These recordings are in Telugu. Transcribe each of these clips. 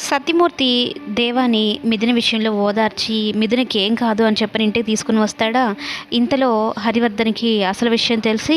సత్యమూర్తి దేవాని మిథున విషయంలో ఓదార్చి మిథునకి ఏం కాదు అని చెప్పని ఇంటికి తీసుకుని వస్తాడా? ఇంతలో హరివర్ధన్కి అసలు విషయం తెలిసి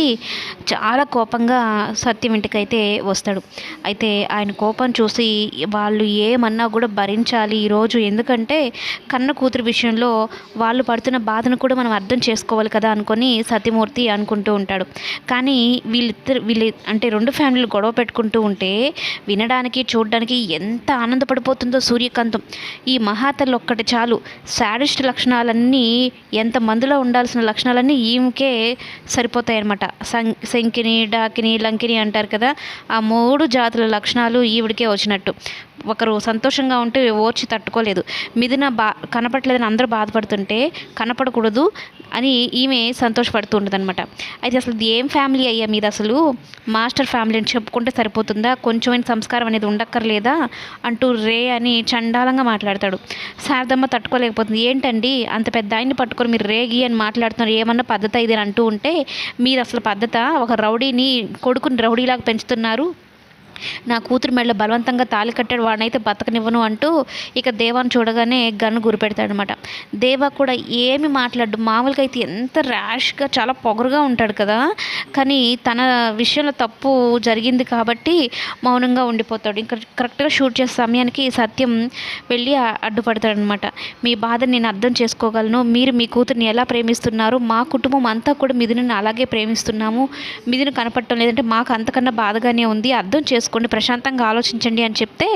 చాలా కోపంగా సత్యం ఇంటికైతే వస్తాడు. అయితే ఆయన కోపం చూసి వాళ్ళు ఏమన్నా కూడా భరించాలి ఈరోజు ఎందుకంటే కన్న కూతురు విషయంలో వాళ్ళు పడుతున్న బాధను కూడా మనం అర్థం చేసుకోవాలి కదా అనుకొని సత్యమూర్తి అనుకుంటూ ఉంటాడు. కానీ వీళ్ళిద్దరు వీళ్ళు అంటే రెండు ఫ్యామిలీలు గొడవ పెట్టుకుంటూ ఉంటే వినడానికి చూడడానికి ఎంత పడిపోతుందో సూర్యకాంతం. ఈ మహాతల్లి ఒక్కటి చాలు. శాడిస్ట్ లక్షణాలన్నీ ఎంత మందులో ఉండాల్సిన లక్షణాలన్నీ ఈమెకే సరిపోతాయన్నమాట. సం శంకిని డాకిని లంకిని అంటారు కదా ఆ మూడు జాతుల లక్షణాలు ఈవిడికే వచ్చినట్టు. ఒకరు సంతోషంగా ఉంటే ఓర్చి తట్టుకోలేదు. మిథున బా కనపడలేదని అందరూ బాధపడుతుంటే కనపడకూడదు అని ఈమె సంతోషపడుతూ ఉంటుంది అనమాట అయితే అసలు ఏం ఫ్యామిలీ అయ్యా మీద అసలు? మాస్టర్ ఫ్యామిలీ అని చెప్పుకుంటే సరిపోతుందా? కొంచెమైన సంస్కారం అనేది ఉండక్కర్లేదా? అంటూ రే అని చండాలంగా మాట్లాడతాడు. శారదమ్మ తట్టుకోలేకపోతుంది. ఏంటండి? అంత పెద్ద ఆయన్ని పట్టుకొని మీరు రేగి అని మాట్లాడుతున్నారు. ఏమన్నా పద్ధతి ఇది అని అంటూ ఉంటే మీరు అసలు పద్ధత? ఒక రౌడీని కొడుకుని రౌడీలాగా పెంచుతున్నారు. నా కూతురు మెడలో బలవంతంగా తాళి కట్టాడు వాడినైతే బతకనివ్వను అంటూ ఇక దేవాన్ని చూడగానే గన్ను గురిపెడతాడనమాట దేవా కూడా ఏమి మాట్లాడు మామూలుగా అయితే ఎంత ర్యాష్గా చాలా పొగరుగా ఉంటాడు కదా. కానీ తన విషయంలో తప్పు జరిగింది కాబట్టి మౌనంగా ఉండిపోతాడు. ఇంకా కరెక్ట్గా షూట్ చేసే సమయానికి సత్యం వెళ్ళి అడ్డుపడతాడనమాట. మీ బాధని నేను అర్థం చేసుకోగలను. మీరు మీ కూతుర్ని ఎలా ప్రేమిస్తున్నారు? మా కుటుంబం అంతా కూడా మిథునని అలాగే ప్రేమిస్తున్నాము. మిథును కనపడటం లేదంటే మాకు అంతకన్నా బాధగానే ఉంది. అర్థం చేసుకోండి ప్రశాంతంగా ఆలోచించండి అని చెప్తే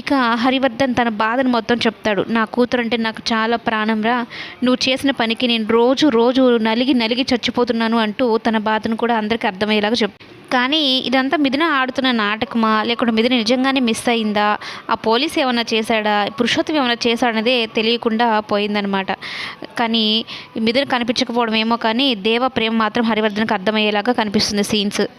ఇక హరివర్ధన్ తన బాధను మొత్తం చెప్తాడు. నా కూతురు అంటే నాకు చాలా ప్రాణంరా. నువ్వు చేసిన పనికి నేను రోజు రోజు నలిగి నలిగి చచ్చిపోతున్నాను అంటూ తన బాధను కూడా అందరికీ అర్థమయ్యేలాగా చెప్ కానీ ఇదంతా మిథున ఆడుతున్న నాటకమా? లేకుంటే మిథున నిజంగానే మిస్ అయిందా? ఆ పోలీస్ ఏమైనా చేశాడా? పురుషోత్తం ఏమైనా చేశాడనేదే తెలియకుండా పోయిందనమాట కానీ మిథున కనిపించకపోవడం ఏమో కానీ దేవ ప్రేమ మాత్రం హరివర్ధన్కి అర్థమయ్యేలాగా కనిపిస్తుంది సీన్స్.